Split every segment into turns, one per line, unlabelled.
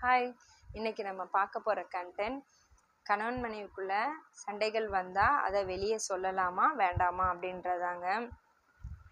Hi இன்னைக்கு நம்ம பார்க்க போகிற கண்டென்ட் கணவன் மனைவிக்குள்ள சண்டைகள் வந்தால் அதை வெளியே சொல்லலாமா வேண்டாமா அப்படின்றதாங்க.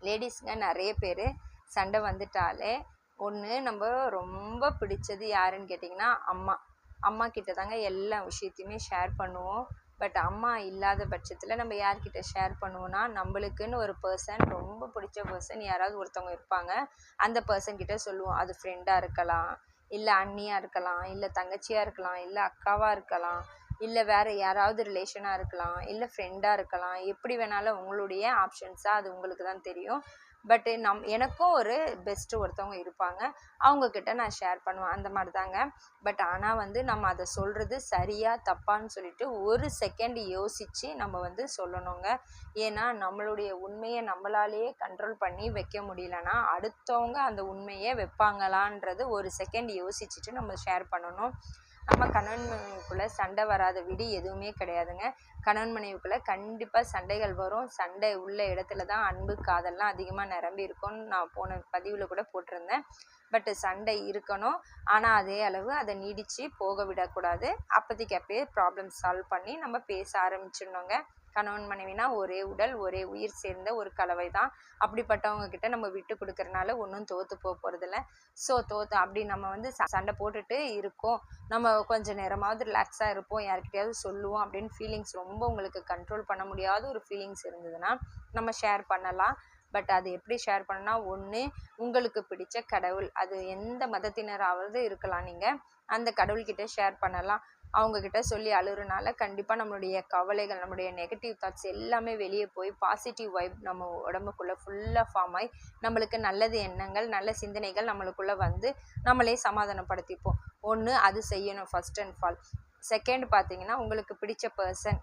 லேடிஸுங்க நிறைய பேர் சண்டை வந்துட்டாலே ஒன்று நம்ம ரொம்ப பிடிச்சது யாருன்னு கேட்டிங்கன்னா அம்மா. அம்மா கிட்ட தாங்க எல்லா விஷயத்தையுமே ஷேர் பண்ணுவோம். பட் அம்மா இல்லாத பட்சத்தில் நம்ம யார்கிட்ட ஷேர் பண்ணுவோன்னா நம்மளுக்குன்னு ஒரு பர்சன் ரொம்ப பிடிச்ச பர்சன் யாராவது ஒருத்தவங்க இருப்பாங்க. அந்த பர்சன் கிட்ட சொல்லுவோம் அது ஃப்ரெண்டாக இருக்கலாம். இல்லை அண்ணியாக இருக்கலாம் இல்லை தங்கச்சியாக இருக்கலாம் இல்லை அக்காவாக இருக்கலாம் இல்லை வேறு யாராவது ரிலேஷனாக இருக்கலாம் இல்லை ஃப்ரெண்டாக இருக்கலாம். எப்படி வேணாலும் உங்களுடைய ஆப்ஷன்ஸாக அது உங்களுக்கு தான் தெரியும். பட்டு நம் எனக்கும் ஒரு பெஸ்ட்டு ஒருத்தவங்க இருப்பாங்க. அவங்கக்கிட்ட நான் ஷேர் பண்ணுவேன். அந்த மாதிரி தாங்க பட் ஆனால் வந்து நம்ம அதை சொல்கிறது சரியாக தப்பான்னு சொல்லிட்டு ஒரு செகண்ட் யோசித்து நம்ம வந்து சொல்லணுங்க. ஏன்னா நம்மளுடைய உண்மையை நம்மளாலேயே கண்ட்ரோல் பண்ணி வைக்க முடியலன்னா அடுத்தவங்க அந்த உண்மையை வைப்பாங்களான்றது ஒரு செகண்ட் யோசிச்சுட்டு நம்ம ஷேர் பண்ணணும். நம்ம கணவன் மனைவிக்குள்ளே சண்டை வராத வீடு எதுவுமே கிடையாதுங்க. கணவன் மனைவிக்குள்ளே கண்டிப்பாக சண்டைகள் வரும். சண்டை உள்ள இடத்துல தான் அன்பு காதல்லாம் அதிகமாக நிரம்பி இருக்கும்னு நான் போன பதிவில் கூட போட்டிருந்தேன். பட்டு சண்டை இருக்கணும். ஆனால் அதே அளவு அதை நீடித்து போக விடக்கூடாது. அப்போதைக்கு அப்பயே ப்ராப்ளம் சால்வ் பண்ணி நம்ம பேச ஆரம்பிச்சிடணுங்க. கணவன் மனைவினா ஒரே உடல் ஒரே உயிர் சேர்ந்த ஒரு கலவை தான் அப்படிப்பட்டவங்க கிட்ட நம்ம விட்டு கொடுக்கறனால ஒன்றும் தோற்று போக போகிறதில்ல ஸோ தோற்று அப்படி நம்ம வந்து சண்டை போட்டுட்டு இருக்கோம். நம்ம கொஞ்சம் நேரமாவது ரிலாக்ஸாக இருப்போம். யார்கிட்டயாவது சொல்லுவோம் அப்படின்னு ஃபீலிங்ஸ் ரொம்ப உங்களுக்கு கண்ட்ரோல் பண்ண முடியாத ஒரு ஃபீலிங்ஸ் இருந்ததுன்னா நம்ம ஷேர் பண்ணலாம். பட் அது எப்படி ஷேர் பண்ணனா ஒன்று உங்களுக்கு பிடிச்ச கடவுள். அது எந்த மதத்தினராவது இருக்கலாம் நீங்கள் அந்த கடவுள்கிட்ட ஷேர் பண்ணலாம். அவங்கக்கிட்ட சொல்லி அழுகிறனால கண்டிப்பாக நம்மளுடைய கவலைகள் நம்மளுடைய நெகட்டிவ் தாட்ஸ் எல்லாமே வெளியே போய் பாசிட்டிவ் வைப் நம்ம உடம்புக்குள்ளே ஃபுல்லாக ஃபார்ம் ஆகி நம்மளுக்கு நல்லது எண்ணங்கள் நல்ல சிந்தனைகள் நம்மளுக்குள்ளே வந்து நம்மளே சமாதானப்படுத்திப்போம். ஒன்று அது செய்யணும் ஃபஸ்ட் அண்ட் ஃபால் செகண்ட் பார்த்தீங்கன்னா உங்களுக்கு பிடிச்ச பர்சன்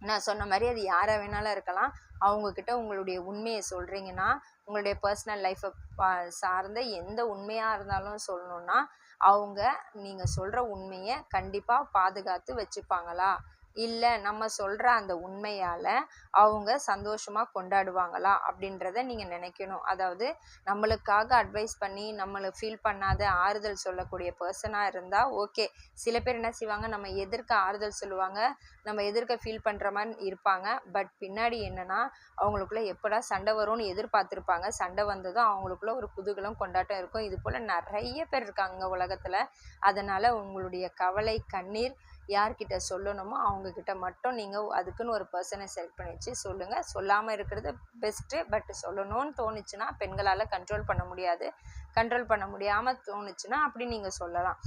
நான் சொன்ன மாதிரி அது யாராக வேணாலும் இருக்கலாம். அவங்கக்கிட்ட உங்களுடைய உண்மையை சொல்கிறீங்கன்னா உங்களுடைய பர்சனல் லைஃப்பை பா சார்ந்த எந்த உண்மையாக இருந்தாலும் சொல்லணுன்னா அவங்க நீங்கள் சொல்கிற உண்மையை கண்டிப்பாக பாதுகாத்து வச்சுப்பாங்களா? இல்லை நம்ம சொல்கிற அந்த உண்மையால் அவங்க சந்தோஷமாக கொண்டாடுவாங்களா அப்படின்றத நீங்கள் நினைக்கணும். அதாவது நம்மளுக்காக அட்வைஸ் பண்ணி நம்மளை ஃபீல் பண்ணாத ஆறுதல் சொல்லக்கூடிய பர்சனாக இருந்தால் ஓகே சில பேர் என்ன செய்வாங்க நம்ம எதிர்க்க ஆறுதல் சொல்லுவாங்க நம்ம எதிர்க்க ஃபீல் பண்ணுற மாதிரி இருப்பாங்க. பட் பின்னாடி என்னென்னா அவங்களுக்குள்ள எப்படா சண்டை வரும்னு எதிர்பார்த்துருப்பாங்க. சண்டை வந்ததும் அவங்களுக்குள்ள ஒரு குதூகலம் கொண்டாட்டம் இருக்கும். இது போல் நிறைய பேர் இருக்காங்க உலகத்தில். அதனால் உங்களுடைய கவலை கண்ணீர் யார்கிட்ட சொல்லணுமோ அவங்கக்கிட்ட மட்டும் நீங்கள் அதுக்குன்னு ஒரு பர்சனை செலக்ட் பண்ணி வச்சு சொல்லுங்கள் சொல்லாமல் இருக்கிறது பெஸ்ட்டு பட் சொல்லணும்னு தோணுச்சுன்னா பெண்களால் கண்ட்ரோல் பண்ண முடியாது. கண்ட்ரோல் பண்ண முடியாமல் தோணுச்சுன்னா அப்படி நீங்கள் சொல்லலாம்.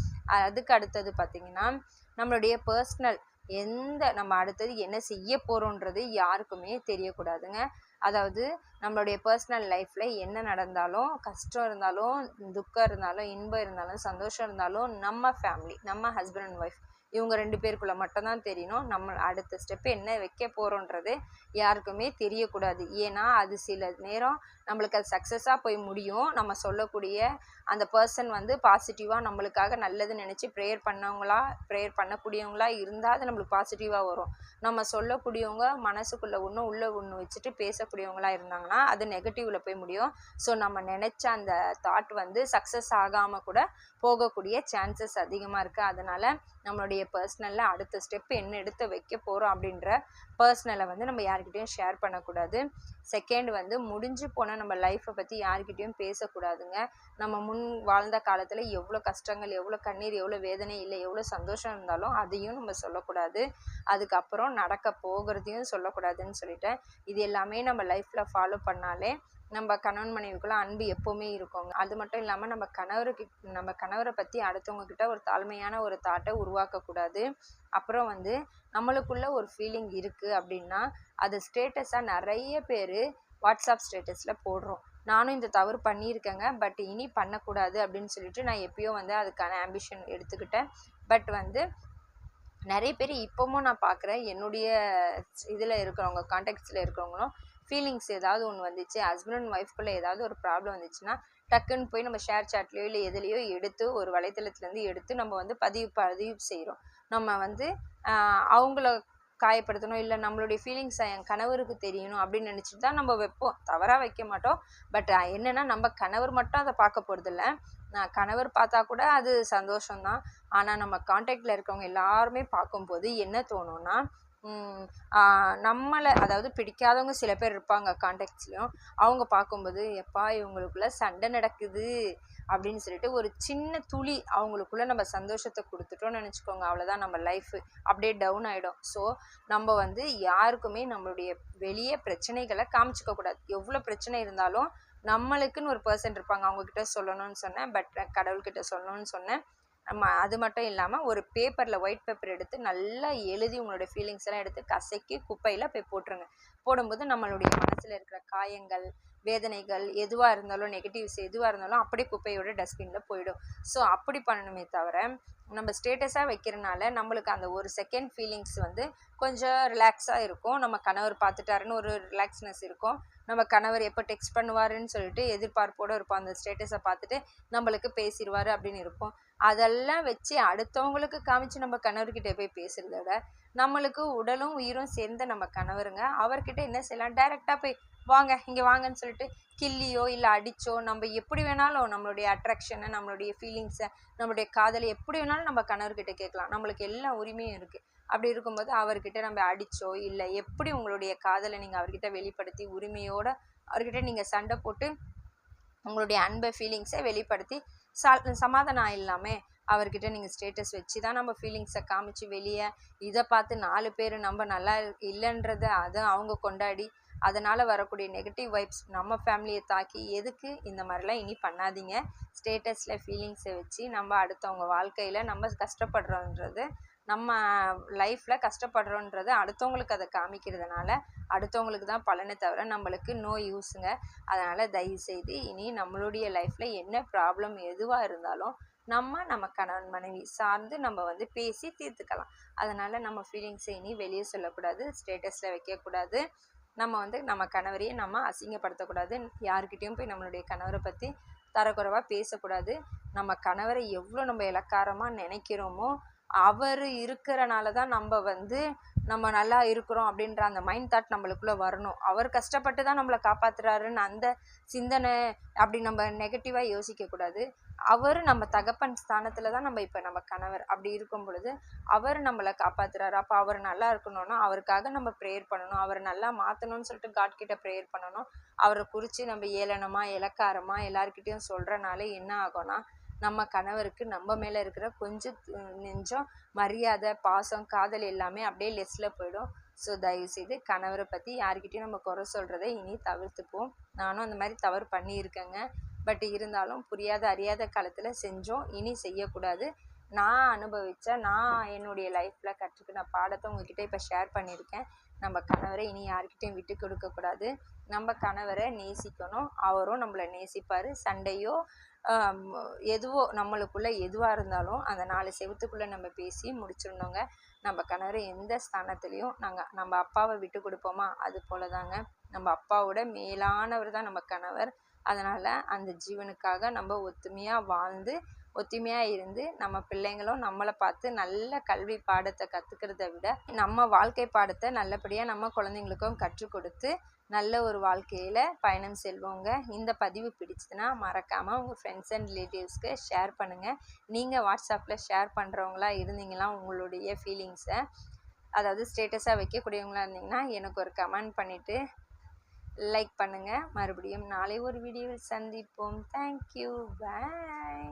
அதுக்கு அடுத்தது பார்த்திங்கன்னா நம்மளுடைய பர்ஸ்னல் எந்த நம்ம அடுத்தது என்ன செய்ய போகிறோன்றது யாருக்குமே தெரியக்கூடாதுங்க. அதாவது நம்மளுடைய பர்சனல் லைஃப்பில் என்ன நடந்தாலும் கஷ்டம் இருந்தாலும் துக்கம் இருந்தாலும் இன்பம் இருந்தாலும் சந்தோஷம் இருந்தாலும் நம்ம ஃபேமிலி நம்ம ஹஸ்பண்ட் அண்ட் ஒய்ஃப் இவங்க ரெண்டு பேருக்குள்ளே மட்டும்தான் தெரியணும். நம்ம அடுத்த ஸ்டெப் என்ன வைக்க போகிறோன்றது யாருக்குமே தெரியக்கூடாது. ஏன்னா அது சில நேரம் நம்மளுக்கு அது சக்ஸஸாக போய் முடியும். நம்ம சொல்லக்கூடிய அந்த பர்சன் வந்து பாசிட்டிவாக நம்மளுக்காக நல்லது நினச்சி ப்ரேயர் பண்ணவங்களா ப்ரேயர் பண்ணக்கூடியவங்களா இருந்தால் அது நம்மளுக்கு பாசிட்டிவாக வரும். நம்ம சொல்லக்கூடியவங்க மனசுக்குள்ளே ஒன்று உள்ளே ஒன்று வச்சுட்டு பேசக்கூடியவங்களா இருந்தாங்கன்னா அது நெகட்டிவில் போய் முடியும். ஸோ நம்ம நினச்ச அந்த தாட் வந்து சக்ஸஸ் ஆகாமல் கூட போகக்கூடிய சான்சஸ் அதிகமாக இருக்குது அதனால் நம்மளுடைய பர்சனலில் அடுத்த ஸ்டெப் என்ன எடுத்து வைக்க போகிறோம் அப்படின்ற பர்சனலை வந்து நம்ம யார்கிட்டையும் ஷேர் பண்ணக்கூடாது. செகண்ட் வந்து முடிஞ்சு போன நம்ம லைஃப்பை பற்றி யார்கிட்டையும் பேசக்கூடாதுங்க. நம்ம முன் வாழ்ந்த காலத்தில் எவ்வளோ கஷ்டங்கள் எவ்வளோ கண்ணீர் எவ்வளோ வேதனை இல்லை எவ்வளோ சந்தோஷம் இருந்தாலும் அதையும் நம்ம சொல்லக்கூடாது. அதுக்கப்புறம் நடக்க போகிறதையும் சொல்லக்கூடாதுன்னு சொல்லிட்டேன். இது எல்லாமே நம்ம லைஃப்பில் ஃபாலோ பண்ணாலே நம்ம கணவன் மனைவிக்குள்ள அன்பு எப்போவுமே இருக்குங்க அது மட்டும் இல்லாமல் நம்ம கணவருக்கு நம்ம கணவரை பற்றி அடுத்தவங்க கிட்ட ஒரு தாழ்மையான ஒரு தாட்டை உருவாக்கக்கூடாது. அப்புறம் வந்து நம்மளுக்குள்ள ஒரு ஃபீலிங் இருக்குது அப்படின்னா அது ஸ்டேட்டஸாக நிறைய பேர் வாட்ஸ்அப் ஸ்டேட்டஸில் போடுறோம். நானும் இந்த தவறு பண்ணியிருக்கேங்க. பட் இனி பண்ணக்கூடாது அப்படின்னு சொல்லிட்டு நான் எப்பயோ வந்து அதுக்கான ஆம்பிஷன் எடுத்துக்கிட்டேன். பட் வந்து நிறைய பேர் இப்போவும் நான் பார்க்குறேன் என்னுடைய இதில் இருக்கிறவங்க கான்டாக்ட்ஸில் இருக்கிறவங்களும் ஃபீலிங்ஸ் ஏதாவது ஒன்று வந்துச்சு ஹஸ்பண்ட் அண்ட் ஒய்ஃப்குள்ளே ஏதாவது ஒரு ப்ராப்ளம் வந்துச்சுன்னா டக்குன்னு போய் நம்ம ஷேர் சாட்லேயோ இல்லை எதுலேயோ எடுத்து ஒரு வலைத்தளத்துலேருந்து எடுத்து நம்ம வந்து பதிவு பதிவு செய்கிறோம் நம்ம வந்து அவங்கள காயப்படுத்தணும் இல்லை நம்மளுடைய ஃபீலிங்ஸை என் கணவருக்கு தெரியணும் அப்படின்னு நினச்சிட்டு தான் நம்ம வைப்போம். தவறாக வைக்க மாட்டோம். பட் என்னென்னா நம்ம கணவர் மட்டும் அதை பார்க்க போகிறதில்ல நான் கணவர் பார்த்தா கூட அது சந்தோஷம்தான். ஆனால் நம்ம காண்டாக்டில் இருக்கவங்க எல்லாருமே பார்க்கும்போது என்ன தோணும்னா நம்மளை அதாவது பிடிக்காதவங்க சில பேர் இருப்பாங்க காண்டாக்ட்ஸ்லையும் அவங்க பார்க்கும்போது எப்பா இவங்களுக்குள்ள சண்டை நடக்குது. அப்படின்னு சொல்லிட்டு ஒரு சின்ன துளி அவங்களுக்குள்ள நம்ம சந்தோஷத்தை கொடுத்துட்டோம்னு நினச்சிக்கோங்க. அவ்வளோதான் நம்ம லைஃப் அப்படியே டவுன் ஆகிடும் ஸோ நம்ம வந்து யாருக்குமே நம்மளுடைய வெளியே பிரச்சனைகளை காமிச்சிக்க கூடாது எவ்வளோ பிரச்சனை இருந்தாலும் நம்மளுக்குன்னு ஒரு பர்சன் இருப்பாங்க. அவங்கக்கிட்ட சொல்லணும்னு சொன்னேன். பட் கடவுள்கிட்ட சொல்லணும்னு சொன்னேன். நம்ம அது மட்டும் இல்லாமல் ஒரு பேப்பரில் ஒயிட் பேப்பர் எடுத்து நல்லா எழுதி உங்களோட ஃபீலிங்ஸ் எல்லாம் எடுத்து கசக்கி குப்பையில் போய் போட்டுருங்க. போடும்போது நம்மளுடைய மனசில் இருக்கிற காயங்கள் வேதனைகள் எதுவாக இருந்தாலும் நெகட்டிவ்ஸ் எதுவாக இருந்தாலும் அப்படியே குப்பையோட டஸ்ட்பினில் போயிடும். ஸோ அப்படி பண்ணணுமே தவிர நம்ம ஸ்டேட்டஸாக வைக்கிறனால நம்மளுக்கு அந்த ஒரு செகண்ட் ஃபீலிங்ஸ் வந்து கொஞ்சம் ரிலாக்ஸாக இருக்கும். நம்ம கணவர் பார்த்துட்டாருன்னு ஒரு ரிலாக்ஸ்னஸ் இருக்கும். நம்ம கணவர் எப்போ டெக்ஸ்ட் பண்ணுவாருன்னு சொல்லிட்டு எதிர்பார்ப்போடு இருப்போம். அந்த ஸ்டேட்டஸை பார்த்துட்டு நம்மளுக்கு பேசிடுவார் அப்படின்னு இருப்போம். அதெல்லாம் வச்சு அடுத்தவங்களுக்கு காமிச்சு நம்ம கணவர்கிட்ட போய் பேசுகிறத விட நம்மளுக்கு உடலும் உயிரும் சேர்ந்த நம்ம கணவருங்க அவர்கிட்ட என்ன செய்யலாம்? டைரெக்டாக போய் வாங்க இங்கே வாங்கன்னு சொல்லிட்டு கிள்ளியோ இல்லை அடிச்சோ நம்ம எப்படி வேணாலும் நம்மளுடைய அட்ராக்ஷனை நம்மளுடைய ஃபீலிங்ஸை நம்மளுடைய காதலை எப்படி வேணாலும் நம்ம கணவர்கிட்ட கேட்கலாம். நம்மளுக்கு எல்லா உரிமையும் இருக்குது அப்படி இருக்கும்போது அவர்கிட்ட நம்ம அடிச்சோ இல்லை எப்படி உங்களுடைய காதலை நீங்கள் அவர்கிட்ட வெளிப்படுத்தி உரிமையோடு அவர்கிட்ட நீங்கள் சண்டை போட்டு உங்களுடைய அன்பை ஃபீலிங்ஸை வெளிப்படுத்தி சா சமாதானம் இல்லாமல் அவர்கிட்ட நீங்கள் ஸ்டேட்டஸ் வச்சு தான் நம்ம ஃபீலிங்ஸை காமிச்சு வெளியே இதை பார்த்து நாலு பேர் நம்ம நல்லா இல்லைன்றத அதை அவங்க கொண்டாடி அதனால் வரக்கூடிய நெகட்டிவ் வைப்ஸ் நம்ம ஃபேமிலியை தாக்கி எதுக்கு இந்த மாதிரிலாம் இனி பண்ணாதீங்க. ஸ்டேட்டஸில் ஃபீலிங்ஸை வச்சு நம்ம அடுத்தவங்க வாழ்க்கையில் நம்ம கஷ்டப்படுறோன்றது நம்ம லைஃப்பில் கஷ்டப்படுறோன்றது அடுத்தவங்களுக்கு அதை காமிக்கிறதுனால அடுத்தவங்களுக்கு தான் பலனை தவிர நம்மளுக்கு நோ யூஸுங்க அதனால் தயவுசெய்து இனி நம்மளுடைய லைஃப்பில் என்ன ப்ராப்ளம் எதுவாக இருந்தாலும் நம்ம நம்ம கணவன் மனைவி சார்ந்து நம்ம வந்து பேசி தீர்த்துக்கலாம். அதனால் நம்ம ஃபீலிங்ஸை இனி வெளியே சொல்லக்கூடாது ஸ்டேட்டஸில் வைக்கக்கூடாது. நம்ம வந்து நம்ம கணவரையே நம்ம அசிங்கப்படுத்தக்கூடாது. யாருக்கிட்டேயும் போய் நம்மளுடைய கணவரை பற்றி தரக்குறைவாக பேசக்கூடாது. நம்ம கணவரை எவ்வளோ நம்ம இலக்காரமாக நினைக்கிறோமோ அவர் இருக்கிறனால தான் நம்ம வந்து நம்ம நல்லா இருக்கிறோம் அப்படின்ற அந்த மைண்ட் தாட் நம்மளுக்குள்ளே வரணும். அவர் கஷ்டப்பட்டு தான் நம்மளை காப்பாற்றுறாருன்னு அந்த சிந்தனை அப்படி நம்ம நெகட்டிவாக யோசிக்கக்கூடாது. அவர் நம்ம தகப்பன் ஸ்தானத்தில் தான் நம்ம இப்போ நம்ம கணவர் அப்படி இருக்கும் பொழுது அவர் நம்மளை காப்பாற்றுறாரு அப்போ அவர் நல்லா இருக்கணும்னா அவருக்காக நம்ம ப்ரேயர் பண்ணணும். அவரை நல்லா மாற்றணும்னு சொல்லிட்டு காட் கிட்ட ப்ரேயர் பண்ணணும். அவரை குறித்து நம்ம ஏளனமாக இலக்காரமாக எல்லாருக்கிட்டேயும் சொல்கிறனால என்ன ஆகும்னா நம்ம கணவருக்கு நம்ம மேலே இருக்கிற கொஞ்சம் நெஞ்சம் மரியாதை பாசம் காதல் எல்லாமே அப்படியே லெஸ்ஸில் போயிடும். ஸோ தயவுசெய்து கணவரை பற்றி யாருக்கிட்டையும் நம்ம குறை சொல்கிறத இனி தவிர்த்துப்போம் நானும் அந்த மாதிரி தவறு பண்ணியிருக்கேங்க. பட் இருந்தாலும் புரியாத அறியாத காலத்தில் செஞ்சோம். இனி செய்யக்கூடாது. நான் அனுபவித்த நான் என்னுடைய லைஃப்பில் கற்றுக்கின பாடத்தை உங்ககிட்ட இப்போ ஷேர் பண்ணியிருக்கேன். நம்ம கணவரை இனி யாருக்கிட்டையும் விட்டு கொடுக்கக்கூடாது. நம்ம கணவரை நேசிக்கணும். அவரும் நம்மளை நேசிப்பார். சண்டையோ எதுவோ நம்மளுக்குள்ளே எதுவாக இருந்தாலும் அந்த நாலு செவத்துக்குள்ளே நம்ம பேசி முடிச்சிடணுங்க. நம்ம கணவர் எந்த ஸ்தானத்துலேயும் நாங்கள் நம்ம அப்பாவை விட்டு கொடுப்போமா? அது போல தாங்க நம்ம அப்பாவோட மேலானவர் தான் நம்ம கணவர். அதனால் அந்த ஜீவனுக்காக நம்ம ஒத்துமையாக வாழ்ந்து ஒத்துமையாக இருந்து நம்ம பிள்ளைங்களும் நம்மளை பார்த்து நல்ல கல்வி பாடத்தை கற்றுக்கிறத விட நம்ம வாழ்க்கை பாடத்தை நல்லபடியாக நம்ம குழந்தைங்களுக்கும் கற்றுக் கொடுத்து நல்ல ஒரு வாழ்க்கையில் பயணம் செல்வோங்க. இந்த பதிவு பிடிச்சதுன்னா மறக்காமல் உங்கள் ஃப்ரெண்ட்ஸ் அண்ட் ரிலேட்டிவ்ஸ்க்கு ஷேர் பண்ணுங்கள் நீங்கள் வாட்ஸ்அப்பில் ஷேர் பண்ணுறவங்களா இருந்தீங்களா உங்களுடைய ஃபீலிங்ஸை அதாவது ஸ்டேட்டஸாக வைக்கக்கூடியவங்களா இருந்தீங்கன்னா எனக்கு ஒரு கமெண்ட் பண்ணிவிட்டு லைக் பண்ணுங்கள் மறுபடியும் நாளை ஒரு வீடியோவில் சந்திப்போம். Thank you bye